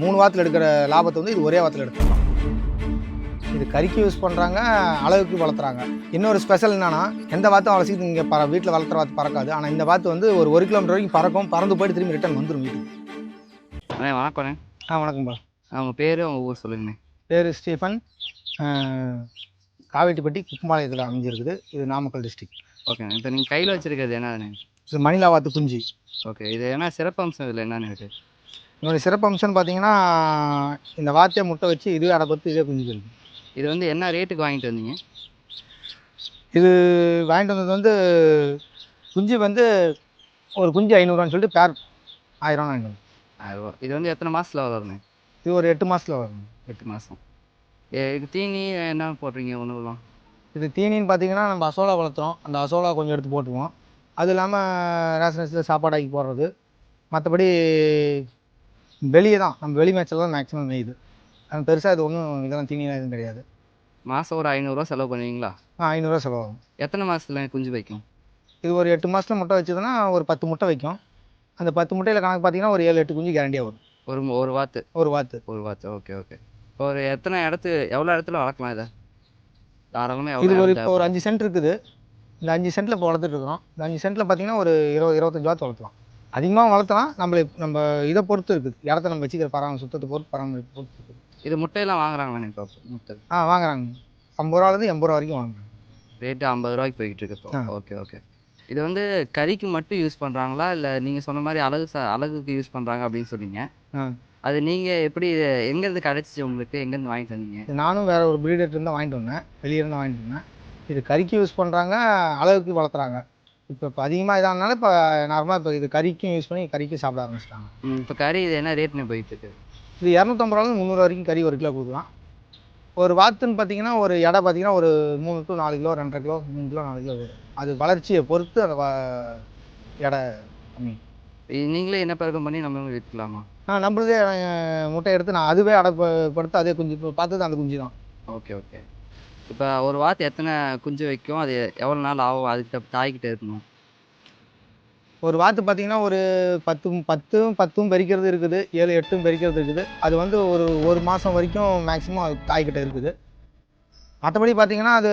மூணு வாரத்தில் எடுக்கிற லாபத்தை வந்து இது ஒரே வாரத்தில் எடுத்துக்கலாம். இது கறிக்கு யூஸ் பண்ணுறாங்க அளவுக்கு வளர்த்துறாங்க. இன்னொரு ஸ்பெஷல் என்னன்னா எந்த வாத்தும் அவ்வளோ சீக்கிரம் இங்கே பற வீட்டில் வளர்த்துற வாத்து பறக்காது. ஆனால் இந்த வாத்து வந்து ஒரு ஒரு கிலோமீட்டர் வரைக்கும் பறக்கும் பறந்து போயிட்டு திரும்பி ரிட்டர்ன் வந்துடும் வீட்டுக்கு. அண்ணே வணக்கண்ணே ஆ வணக்கம்பா அவங்க பேர் அவங்க ஊர் சொல்லுங்கண்ணே. பேர் ஸ்டீஃபன் காவேட்டிப்பட்டி குப்பம்பாளையத்தில் அமைஞ்சிருக்குது. இது நாமக்கல் டிஸ்ட்ரிக்ட் ஓகேண்ணே. இப்போ நீங்கள் கையில் வச்சிருக்கிறது என்னண்ணே இது மணிலா வாத்து குஞ்சு. ஓகே. இது என்ன சிறப்பம்சம்? இதில் என்னென்ன இருக்குது இதனுடைய சிறப்பு அம்சம்னு பார்த்தீங்கன்னா இந்த வாத்தியை முட்டை வச்சு இதுவே அடை பொறுத்து இதே குஞ்சு இருக்கு இது வந்து என்ன ரேட்டுக்கு வாங்கிட்டு வந்தீங்க? இது வாங்கிட்டு வந்தது வந்து குஞ்சு வந்து ஒரு குஞ்சு ஐநூறுவான்னு சொல்லிட்டு பேர் ஆயிரம் வாங்கிட்டு வந்தோம். இது வந்து எத்தனை மாதத்தில் வளருண்ணே இது ஒரு எட்டு மாதத்தில் வரும் எட்டு மாதம் இது தீனி என்ன போடுறீங்க உணவுலாம் இது தீனின்னு பார்த்தீங்கன்னா நம்ம அசோலா வளர்த்துறோம். அந்த அசோலா கொஞ்சம் எடுத்து போட்டுருவோம் அது இல்லாமல் ரேஷன் அரிசியில் சாப்பாடாக்கி போடுறது. மற்றபடி வெளியே தான். நம்ம வெளி மேட்சில் தான் மேக்ஸிமம் மேயுது அது பெருசாக இது ஒன்றும் இதெல்லாம் தீனிலாம் எதுவும் கிடையாது. மாதம் ஒரு ஐநூறுரூவா செலவு பண்ணுவீங்களா? ஆ ஐநூறுரூவா செலவாகும் எத்தனை மாதத்துல குஞ்சு வைக்கும்? இது ஒரு எட்டு மாதத்தில் முட்டை வச்சதுன்னா ஒரு பத்து முட்டை வைக்கும். அந்த பத்து முட்டையில் கணக்கு பார்த்தீங்கன்னா ஒரு ஏழு எட்டு குஞ்சு கேரண்டியாக வரும். ஒரு ஒரு வாத்து? ஒரு வாத்து. ஒரு வாத்து ஓகே ஓகே இப்போ ஒரு எத்தனை இடத்து எவ்வளோ இடத்துல வளர்க்கலாம் இதை? தாராளமாக இது ஒரு இப்போ ஒரு அஞ்சு சென்ட் இருக்குது. இந்த அஞ்சு சென்ட்டில் இப்போ வளர்த்துட்டு இருக்கிறோம் இந்த அஞ்சு சென்ட்டில் பார்த்தீங்கன்னா ஒரு இருபது இருபத்தஞ்சு வாத்து வளர்த்தலாம் அதிகமாக வளர்த்தலாம் நம்மளை நம்ம இதை பொறுத்து இருக்குது. இடத்த நம்ம வச்சுக்கிற பராமரி சுத்தத்தை பொறுத்து பராமரிப்பு பொறுத்து இருக்குது இது முட்டையெல்லாம் வாங்குறாங்களாண்ணே இப்போ? முட்டை. ஆ வாங்குறாங்க. ஐம்பது ரூபாலேருந்து எண்பது ரூபா வரைக்கும் வாங்குறாங்க. ரேட்டு ஐம்பது ரூபாய்க்கு போய்கிட்டு இருக்கு. Okay okay. இது வந்து கறிக்கு மட்டும் யூஸ் பண்ணுறாங்களா இல்லை நீங்கள் சொன்ன மாதிரி அழகு ச அழகுக்கு யூஸ் பண்ணுறாங்க அப்படின்னு சொன்னீங்க. ஆ. அது நீங்கள் எப்படி இது எங்கேருந்து கிடச்சிச்சு உங்களுக்கு? எங்கேருந்து வாங்கிட்டு வந்தீங்க? இது நானும் வேற ஒரு breeder இருந்து வாங்கிட்டு வந்தேன். வெளியே இருந்து வாங்கிட்டு வந்தேன். இது கறிக்கு யூஸ் பண்ணுறாங்க அளவுக்கு வளர்த்துறாங்க. இப்போ இப்போ அதிகமாக இதானால இப்போ நார்மலாக இப்போ இது கறிக்கும் யூஸ் பண்ணி கறிக்கும் சாப்பிட ஆரம்பிச்சிட்டாங்க. ம், இப்போ கறி இது என்ன ரேட்னு போயிட்டு இருக்கு? இது இரநூத்தம்பது ரூபாய் முந்நூறு வரைக்கும் கறி ஒரு கிலோ கொடுக்கலாம். ஒரு வாத்துன்னு பார்த்தீங்கன்னா ஒரு எடை பார்த்தீங்கன்னா ஒரு மூணு டு நாலு கிலோ ரெண்டரை கிலோ மூணு கிலோ நாலு கிலோ வரும். அது வளர்ச்சியை பொறுத்து அந்த வ- எடை கம்மி. நீங்களே என்ன பிறகு பண்ணி நம்ம விற்கலாமா நான் நம்மளதே முட்டை எடுத்து நான் அதுவே அடை ப- படுத்து அதே குஞ்சு இப்போ பார்த்தது அந்த குஞ்சு தான். Okay okay. இப்போ ஒரு வாத்து எத்தனை குஞ்சு வைக்கும்? அது எவ்வளோ நாள் ஆகும்? அதுக்கிட்ட தாய்கிட்ட இருக்கணும். ஒரு வாத்து பார்த்தீங்கன்னா ஒரு பத்து பத்தும் பத்தும் பறிக்கிறது இருக்குது. ஏழு எட்டும் பறிக்கிறது இருக்குது. அது வந்து ஒரு ஒரு மாதம் வரைக்கும் மேக்ஸிமம் அது தாய்கிட்ட இருக்குது. மற்றபடி பார்த்தீங்கன்னா அது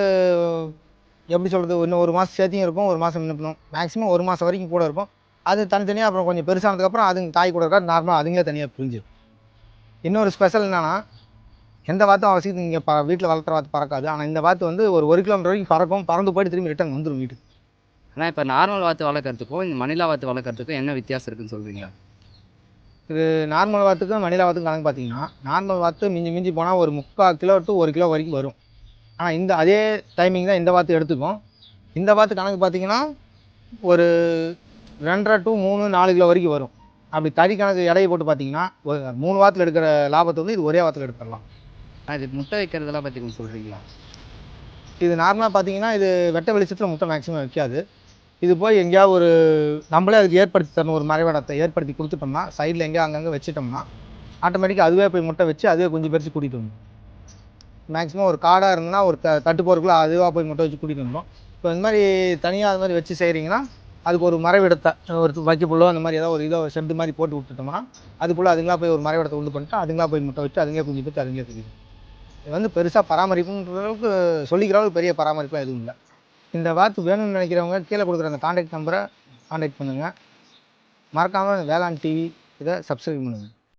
எப்படி சொல்கிறது இன்னும் ஒரு மாதம் சேர்த்தியும் இருக்கும். ஒரு மாதம் இன்னும் மேக்ஸிமம் ஒரு மாதம் வரைக்கும் கூட இருக்கும். அது தனித்தனியாக அப்புறம் கொஞ்சம் பெருசானதுக்கப்புறம் அதுங்க தாய் கூட இருக்கா? நார்மலாக அதுங்களே தனியாக பிரிஞ்சிடும் இன்னொரு ஸ்பெஷல் என்னென்னா எந்த வாத்தும் அவசியம் இங்கே ப வீட்டில் வளர்த்துற வாத்து பறக்காது. ஆனால் இந்த வாத்து வந்து ஒரு ஒரு கிலோமீட்டர் வரைக்கும் பறக்கும். பறந்து போயிட்டு திரும்பி ரிட்டர்ன் வந்துடும் வீட்டுக்கு. ஆனால் இப்போ நார்மல் வாத்து வளர்க்குறதுக்கும் இந்த மணிலா வாத்து வளர்க்குறதுக்கும் என்ன வித்தியாசம் இருக்குன்னு சொல்கிறீங்களா இது நார்மல் வாத்துக்கும் மணிலா வாத்துக்கும் கணக்கு பார்த்தீங்கன்னா நார்மல் வாத்து மிஞ்சி மிஞ்சி போனால் ஒரு முக்கால் கிலோ டு ஒரு கிலோ வரைக்கும் வரும். ஆனால் இந்த அதே டைமிங் தான் இந்த வாத்து எடுத்துக்கும். இந்த வாத்து கணக்கு பார்த்தீங்கன்னா ஒரு ரெண்டரை டு மூணு நாலு கிலோ வரைக்கும் வரும். அப்படி தறி கணக்கு எடையை போட்டு பார்த்தீங்கன்னா ஒரு மூணு வாரத்தில் எடுக்கிற லாபத்தை வந்து இது ஒரே வாரத்தில் எடுத்துடலாம். ஆ இது முட்டை வைக்கிறதெல்லாம் பற்றி கொஞ்சம் சொல்கிறீங்களா இது நார்மலாக பார்த்தீங்கன்னா இது வெட்ட வெளிச்சத்தில் முட்டை மேக்ஸிமம் வைக்காது. இது போய் எங்கேயாவது ஒரு நம்மளே அதுக்கு ஏற்படுத்தி தரணும் ஒரு மறைவிடத்தை ஏற்படுத்தி கொடுத்துட்டோம்னா சைடில் எங்கேயோ அங்கங்கே வச்சுட்டோம்னா ஆட்டோமேட்டிக்காக அதுவே போய் முட்டை வச்சு அதுவே கொஞ்சம் பெருசு கூட்டிகிட்டு வந்துடும் மேக்ஸிமம் ஒரு காடாக இருந்ததுன்னா ஒரு த தட்டு போகிறக்குள்ள அதுவாக போய் முட்டை வச்சு கூட்டிகிட்டு வந்துடும் இப்போ இந்த மாதிரி தனியாக அது மாதிரி வச்சு செய்கிறீங்கன்னா அதுக்கு ஒரு மறைவிடத்தை ஒரு வைக்கப்புள்ளோ அந்த மாதிரி ஏதாவது ஒரு இதோ செட்டு மாதிரி போட்டு விட்டுட்டோம்னா அதுக்குள்ளே அதுங்களா போய் ஒரு மறைவிடத்தை உண்டு பண்ணிட்டு அதுங்களா போய் முட்டை வச்சு அதுங்களே குஞ்சு பற்றி அதுங்களே தெரியும் இது வந்து பெருசாக பராமரிப்புன்ற அளவுக்கு சொல்லிக்கிற அளவுக்கு பெரிய பராமரிப்பாக எதுவும் இல்லை. இந்த வாத்து வேணும்னு நினைக்கிறவங்க கீழே கொடுக்குற அந்த காண்டாக்ட் நம்பரை காண்டாக்ட் பண்ணுங்கள் மறக்காமல் வேளாண் டிவி இதை சப்ஸ்கிரைப் பண்ணுங்கள்